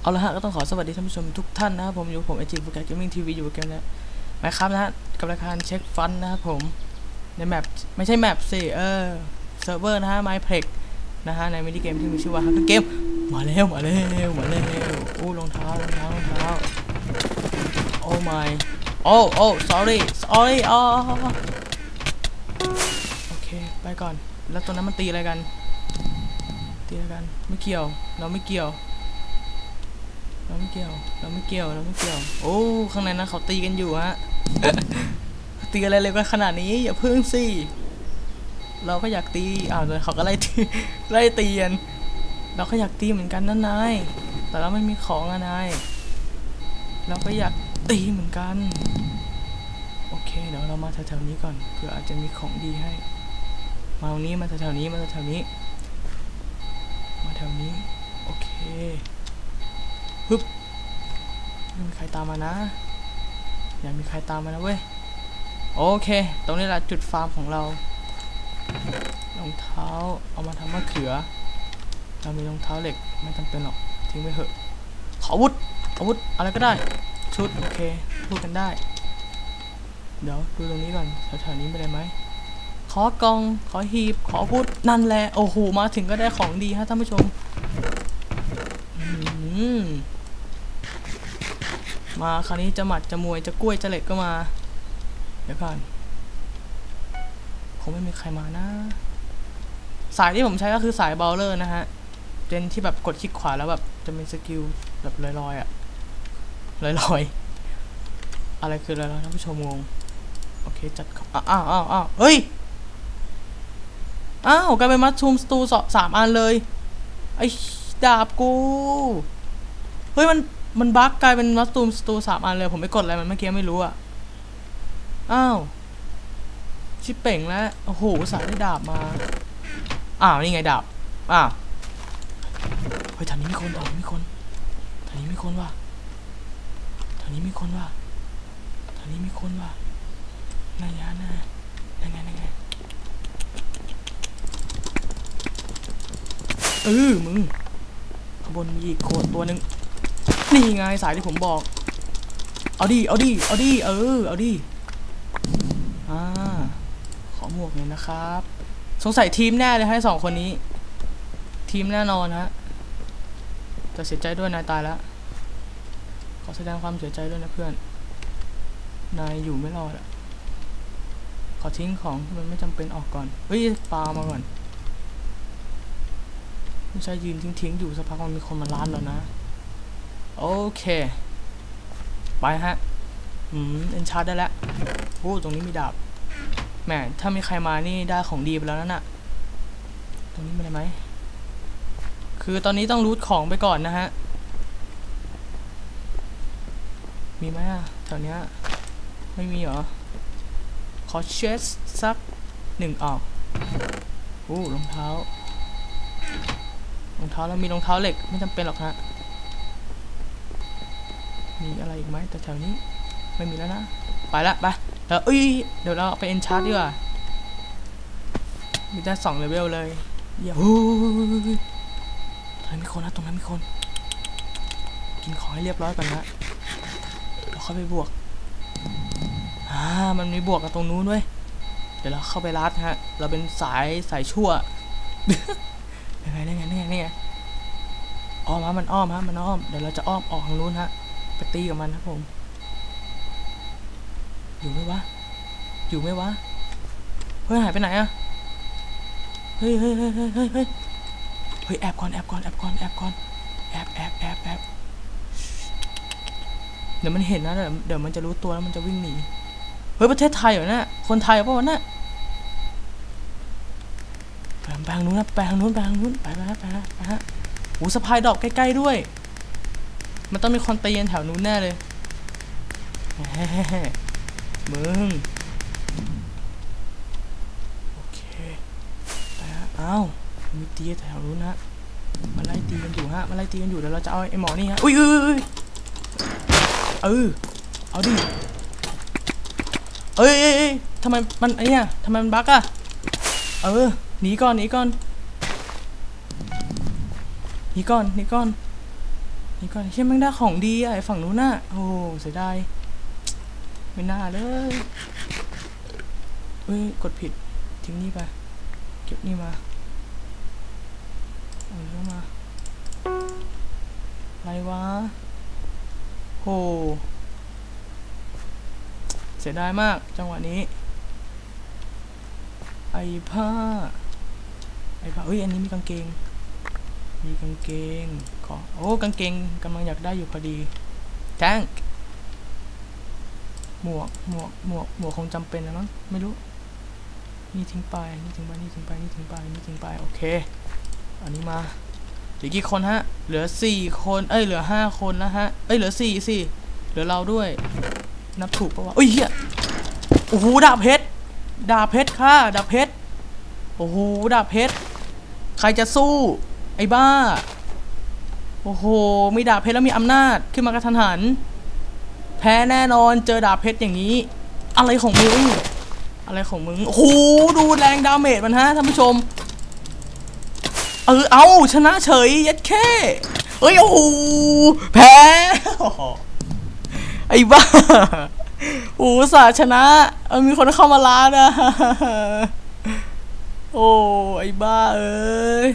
เอาละฮะก็ต้องขอสวัสดีท่านผู้ชมทุกท่านนะครับผมอยู่ผมไอจีโฟกัสเกมมิ่งทีวีอยู่กับเกมแล้วหมายครับนะฮะกับรายการเช็คฟันนะครับผมในแมปไม่ใช่แมปสิเออเซิร์ฟเวอร์นะฮะ MyPlex นะฮะในมินิเกมที่มีชื่อว่าฮักเกมมาแล้วมาแล้วมาแล้วโอ้รองเท้ารองเท้ารองเท้าโอ้ my โอ้โอ้ sorry sorry อ๋อโอเคไปก่อนแล้วตัวนั้นมันตีอะไรกันตีอะไรกันไม่เกี่ยวเราไม่เกี่ยวเรา ไม่เกี่ยว เราไม่เกี่ยว เราไม่เกี่ยว โอ้ ข้างในนั้นเขาตีกันอยู่ฮะตีอะไรเลยกันขนาดนี้อย่าพึ่งสิ เราก็อยากตี อ้าวเลยเขาก็ไล่ตี ไล่ตีกัน เราก็อยากตีเหมือนกันนั่นนาย แต่เราไม่มีของอะนาย เราก็อยากตีเหมือนกัน โอเค เดี๋ยวเรามาแถวๆนี้ก่อนเผื่ออาจจะมีของดีให้ มาตรงนี้ มาแถวๆนี้ มาแถวๆนี้ มาแถวนี้ โอเค ฮึบไม่มีใครตามมานะอย่ามีใครตามมานะเว้ย โอเค ตรงนี้แหละจุดฟาร์มของเรา รองเท้าเอามาทำมะเขือ เรามีรองเท้าเหล็กไม่จำเป็นหรอก ทิ้งไปเถอะ ขออาวุธ อาวุธอะไรก็ได้ ชุด โอเค พูดกันได้ เดี๋ยวดูตรงนี้ก่อนแถวๆนี้เป็นอะไหมขอกอง ขอหีบ ขออาวุธนั่นแหละ โอ้โห มาถึงก็ได้ของดีฮะท่านผู้ชม อืม มาคราวนี้จะหมัดจะมวยจะกล้วยจะเหล็กก็มา เดี๋ยวก่อนคงไม่มีใครมานะ สายที่ผมใช้ก็คือสายเบลเลอร์นะฮะเป็นที่แบบกดคลิกขวาแล้วแบบจะมีสกิลแบบลอยๆอะลอยๆ อะไรคือลอยๆท่านผู้ชมงงโอเคจัดเข้าอ้าวอ้าวอ้าวเฮ้ยอ้าวกลายเป็นมัดชูมสตูสสามอันเลยไอ้ดาบกู เฮ้ยมัน มันบั๊กกลายเป็นมัสตูมสตูสามอันเลย ผมไม่กดอะไรมันเมื่อกี้ไม่รู้อะ อ้าว ชิปเป่งแล้ว โอ้โหสายได้ดาบมา อ้าว นี่ไงดาบ อ้าว เฮ้ยแถวนี้มีคนแถวนี้มีคนแถวนี้มีคนว่ะแถวนี้มีคนว่ะแถวนี้มีคนว่ะนายยานะนั่นไงนั่นไงเออมึงข้างบนมีอีกโคนตัวหนึ่ง นี่ไงสายที่ผมบอก เอาดิ เอาดิ เอาดิ เออ เอาดิ อ่า ขอหมวกเลยนะครับ สงสัยทีมแน่เลยให้สองคนนี้ ทีมแน่นอนฮะแต่เสียใจด้วยนายตายแล้ว ขอแสดงความเสียใจด้วยนะเพื่อน นายอยู่ไม่รอดอะขอทิ้งของที่มันไม่จำเป็นออกก่อน เฮ้ยปลามาก่อนไม่ใช่ยืนทิ้งๆอยู่สักพักมันมีคนมาล้านแล้วนะ โอเค ไปฮะ อืม เอ็นชาร์ดได้แล้วโอ้ตรงนี้มีดาบแหมถ้ามีใครมานี่ได้ของดีไปแล้วนั่นน่ะตรงนี้มีอะไรไหม คือตอนนี้ต้องรูทของไปก่อนนะฮะ มีไหมอะแถวเนี้ย ไม่มีเหรอ ขอเชสสักหนึ่งออกโอ้รองเท้ารองเท้าแล้วมีรองเท้าเหล็กไม่จำเป็นหรอกฮะ มีอะไรอีกไหมแต่แถวนี้ ไม่มีแล้วนะ ไปละไปเดี๋ยวเอ้ยเดี๋ยวเราไปเอ็นชาร์ดดีกว่ามีได้สองเลเวลเลยเยี่ยมโอ้ยตรงนั้นมีคนนะตรงนั้นมีคน กินของให้เรียบร้อยก่อนนะเราเข้าไปบวกอ่ามันมีบวกกับตรงนู้นด้วย เดี๋ยวเราเข้าไปรัดฮะ เราเป็นสายสายชั่วยังไงยังไงยังไงยังไงอ้อมฮะมันอ้อมฮะมันอ้อม เดี๋ยวเราจะอ้อมออกทางนู้นฮะ ไปตีกับมันครับผม อยู่ไหมวะ อยู่ไหมวะ เฮ้ยหายไปไหนอะเฮ้ยเฮ้ยเฮ้ยเฮ้ยเฮ้ยเฮ้ยเฮ้ยแอบก่อนแอบก่อนแอบก่อนแอบก่อนแอบแอบแอบแอบเดี๋ยวมันเห็นนะ เดี๋ยวเดี๋ยวมันจะรู้ตัวแล้วมันจะวิ่งหนี เฮ้ยประเทศไทยเหรอเนี่ยคนไทยเปล่าวะเนี่ยไปทางนู้นนะไปทางนู้นไปทางนู้นไปไปฮะไปฮะไปฮะหูสะพายดอกใกล้ๆด้วย มันต้องมีคนตีกันแถวนู้นแน่เลยมึง โอเคไปฮะอ้าวมีตีแถวนู้นนะมาไล่ตีกันอยู่ฮะมาไล่ตีกันอยู่เดี๋ยวเราจะเอาไอ้หมอนี่ฮะอุ้ยเอ้ยเออเอาดิเอ้ยเอ้ยเอ้ยทำไมมันไอ้เนี่ยทำไมมันบั๊กอะเออหนีก่อนหนีก่อนหนีก่อนหนีก่อน นี่ก่อนเชี่ยแม่งได้ของดีอะไอฝั่งนู้นน่ะโอ้เสียดายไม่น่าเลยเอ้ยกดผิดทิ้งนี่ไปเก็บนี่มาเอาเรื่องมาอะไรวะโหเสียดายมากจังหวะนี้ ไอ้ผ้าไอ้ผ้าเอ้ยอันนี้มีกางเกง มีกางเกง ขอโอ้ กางเกงกำลังอยากได้อยู่พอดีแจ้งหมวก หมวก หมวก หมวกคงจำเป็นนะมั้ง ไม่รู้ นี่ทิ้งไป นี่ทิ้งไป นี่ทิ้งไป นี่ทิ้งไป นี่ทิ้งไป โอเค อันนี้มาเหลือกี่คนฮะ เหลือสี่คน เอ้ย เหลือห้าคนแล้วฮะ เอ้ย เหลือสี่สิเหลือเราด้วย นับถูกปะวะเอ้ยเฮียโอ้โห ดาบเพชร ดาบเพชรค่ะ ดาบเพชร โอ้โห ดาบเพชร ใครจะสู้ ไอ้บ้า โอ้โห มีดาบเพชรแล้วมีอำนาจขึ้นมากระทันหัน แพ้แน่นอนเจอดาบเพชรอย่างนี้ อะไรของมึง อะไรของมึง โอ้โห ดูแรงดาเมจมันฮะท่านผู้ชม เออ เอาชนะเฉยยัดแค่เอ้ย โอ้โห แพ้ ไอ้บ้าโอ้สาชนะ มีคนเข้ามาล้านะ โอ้ ไอ้บ้าเอ้ย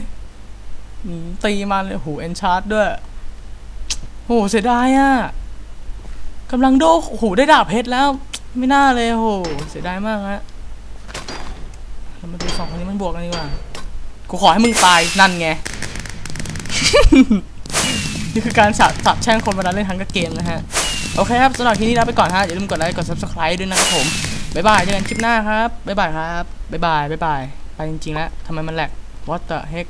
ตีมันเลยโหเอนชาร์ดด้วยโหเสียดายอะกำลังโดโอ้โหได้ดาบเพชรแล้ว ไม่น่าเลยโหเสียดายมากฮะเรามาดูสองคนนี้มันบวกกันดีกว่ากูขอให้มึงตายนั่นไงนี่คือการสาบสาบแช่งคนเวลาเล่นทั้งกับเกมนะฮะ โอเคครับสำหรับที่นี้ลาไปก่อนฮะอย่าลืมกดไลค์กด subscribe ด้วยนะครับผมบ๊ายบายเจอกันคลิปหน้าครับบ๊ายบายครับบ๊ายบายบ๊ายบายไปจริงๆแล้วทำไมมันแหลก what the heck